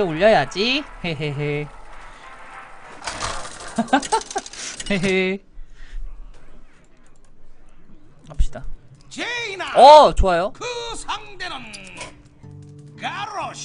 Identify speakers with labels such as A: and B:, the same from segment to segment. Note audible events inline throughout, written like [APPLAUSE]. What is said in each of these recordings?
A: 올려야지. 헤헤헤. [LAUGHS] 헤헤. 갑시다. 어, 좋아요.
B: 그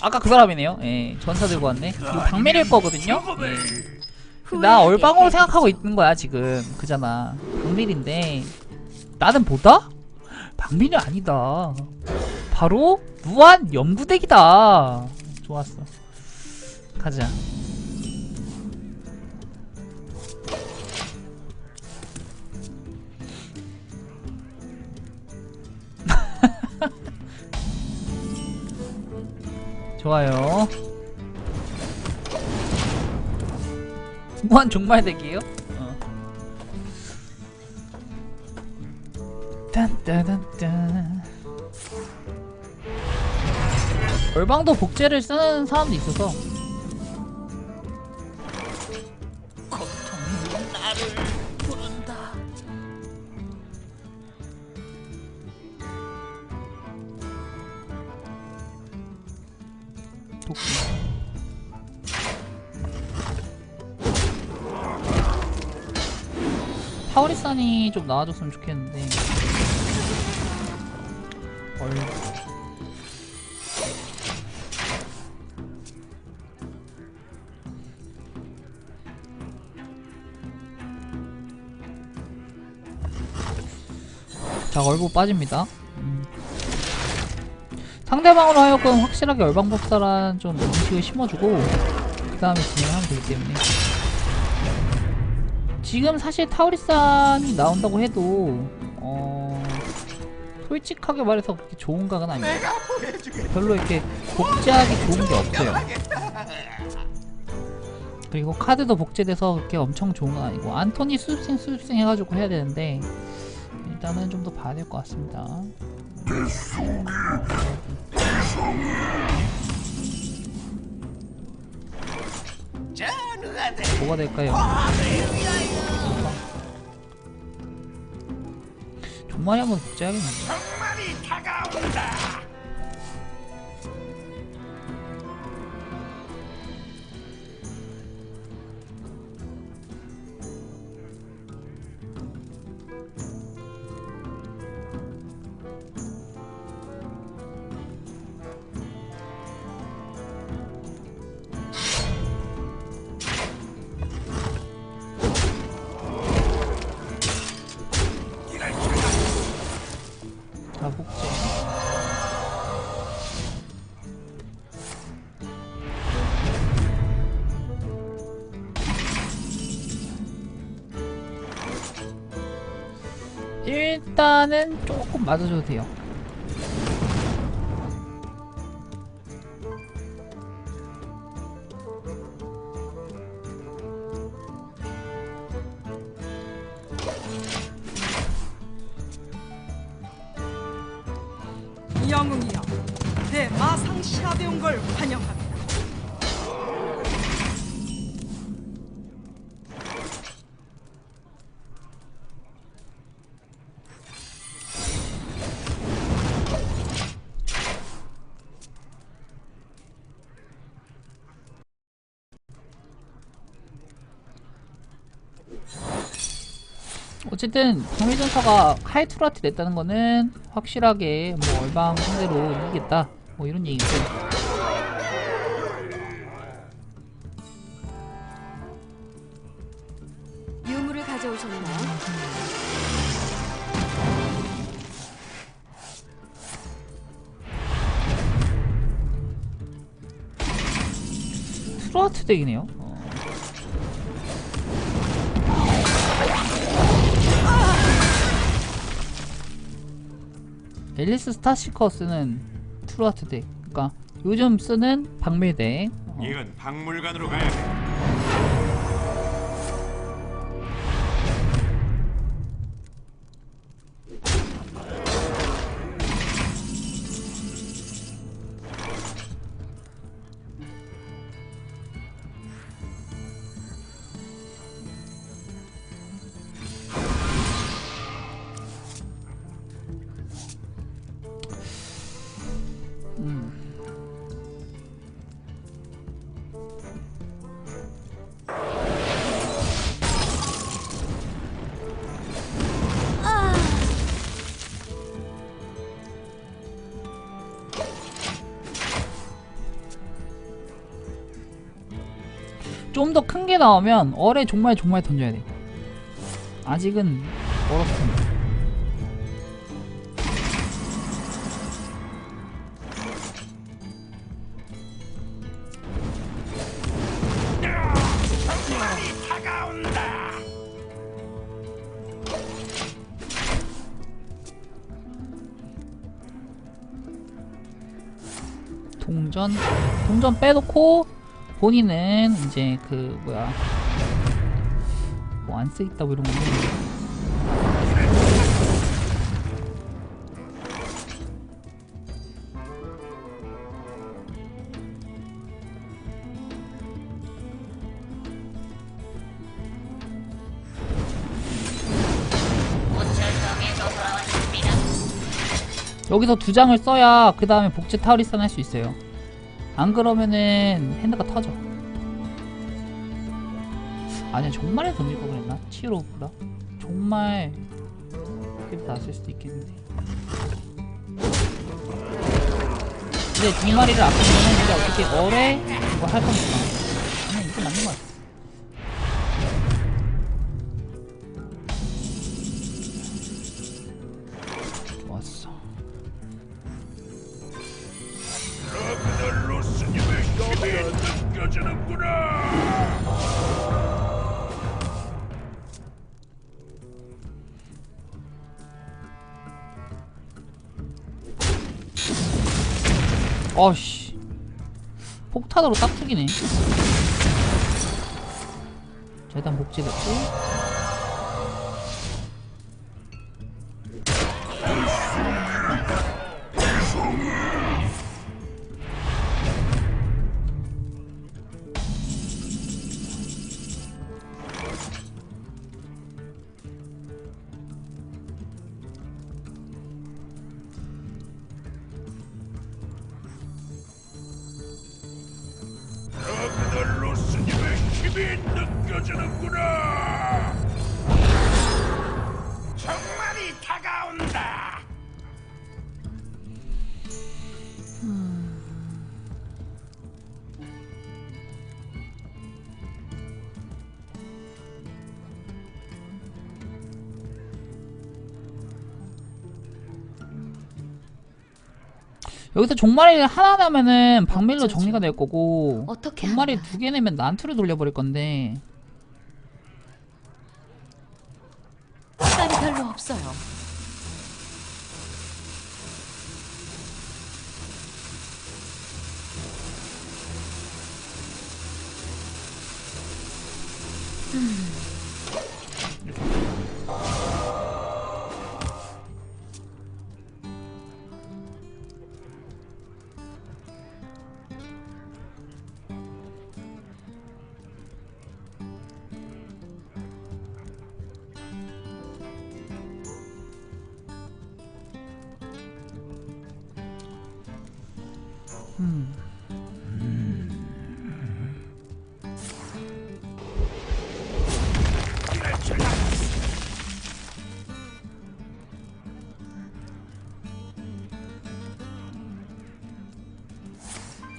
A: 아까 그 사람이네요. 예, 전사 들고 왔네. 이거 박밀일 거거든요. 예. 나 얼방으로 생각하고 있는 거야 지금. 그잖아. 박밀인데 나는 뭐다? 박밀이 아니다. 바로 무한 연구덱이다. 좋았어. 가자. [LAUGHS] 좋아요. 무한? 어. 딴따단딴. 얼방도 복제를 쓰는 사람도 있어서 파오리산이 좀 나와줬으면 좋겠는데. 얼... 자 얼부 빠집니다. 음. 상대방으로 하여금 확실하게 얼방법사란 좀 인식을 심어주고 그 다음에 진행을 하면 되기 때문에 지금 사실 타우리산이 나온다고 해도 어 솔직하게 말해서 그렇게 좋은 각은 아니에요. 별로 이렇게 복제하기 좋은 게 없어요. 그리고 카드도 복제돼서 그렇게 엄청 좋은 건 아니고 안토니 수습생 수습생 해가지고 해야 되는데 일단은 좀 더 봐야 될 것 같습니다.
B: 전우가 돼
A: 뭐가 될까요? 종말이 한번 복제하겠는데 일단은 조금 맞아줘도 돼요
C: 영웅이여, 내 마상 시합에 온 걸 환영합니다.
A: 어쨌든 정의전사가 하이투라트 냈다는 거는 확실하게 뭐 얼방 상대로 이기겠다. 뭐 이런 얘기죠.
D: 유물을 가져오셨나요?
A: 트로아트 덱이네요 앨리스 스타시커 쓰는 트루아트 덱 그러니까 요즘 쓰는 박밀 덱 어.
E: 이건 박물관으로 가야 돼.
A: 좀 더 큰 게 나오면 어뢰 정말 정말 던져야 돼. 아직은 멀었습니다. 동전 동전 빼놓고 본인은 이제 그 뭐야 뭐 안 쓰겠다고 이런 건데 여기서 두 장을 써야 그 다음에 복제 타우리산 할 수 있어요. 안 그러면은 핸드가 터져. 아니야 정말에 던질 거 그랬나? 치로보다 정말 그게 나았을 수도 있겠는데. 근데 두 마리를 아끼면은 이제 어떻게 어뢰 뭐할 겁니까? 어씨. 폭탄으로 딱 죽이네. 재단 복제됐고
B: 느껴지는구나. 정말이 다가온다.
A: 여기서 종말이 하나 나면은 박밀로 정리가 될 거고
D: 어떻게
A: 종말이? 두 개 내면 난투를 돌려버릴 건데
D: 시간이 별로 없어요.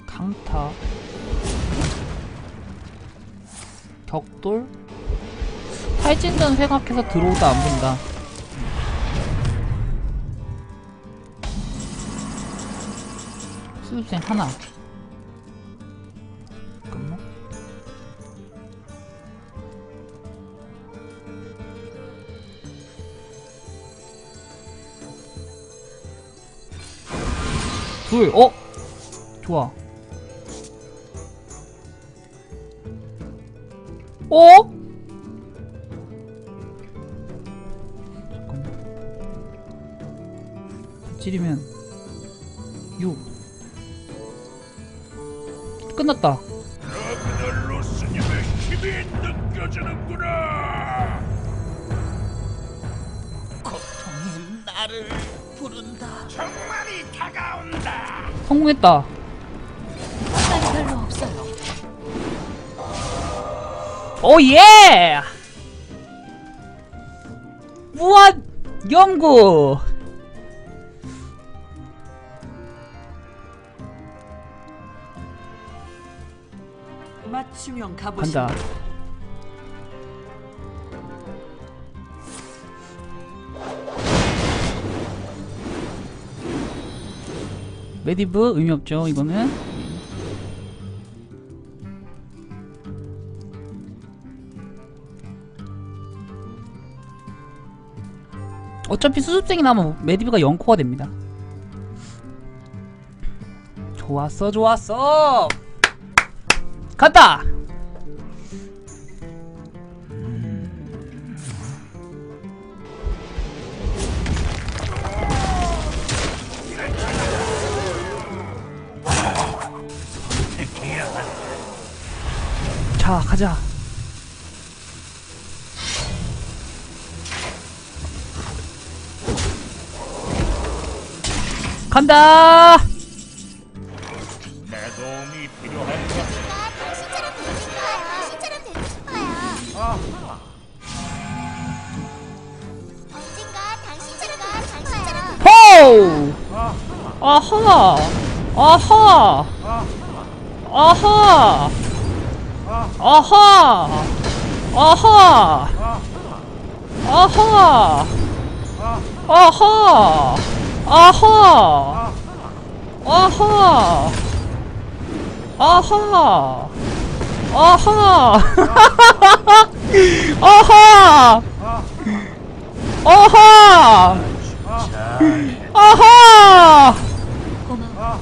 A: 강타. 격돌. 탈진전 생각해서 들어오다 안 본다 수습생 하나 잠깐만 둘, 어? 좋아. 어? 찌리면 6. 끝났다.
B: 로스님의 힘이 느껴지는구나.
C: 고통이 나를 부른다.
B: 정말이 다가온다.
A: 성공했다.
D: 시간이 별로 없어요.
A: 오 예! 무한 연구.
C: 맞춤형 가보시죠.
A: 간다. 메디브 의미 없죠 이거는 어차피 수습생이 나면 메디브가 0코가 됩니다 좋았어 좋았어 간다! 자 가자. 간다!
B: 내 도움이 필요한가?
A: 호우 아하 아하 아하 아하 아하 아하 아하 아하 아하 아하 아하 아하 아하
D: 고마워.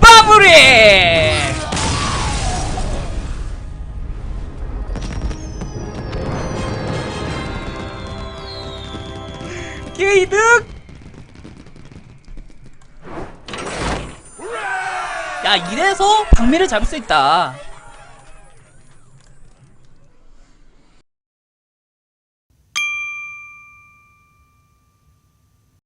A: 마무리! 게이득! 야 이래서 박미를 잡을 수 있다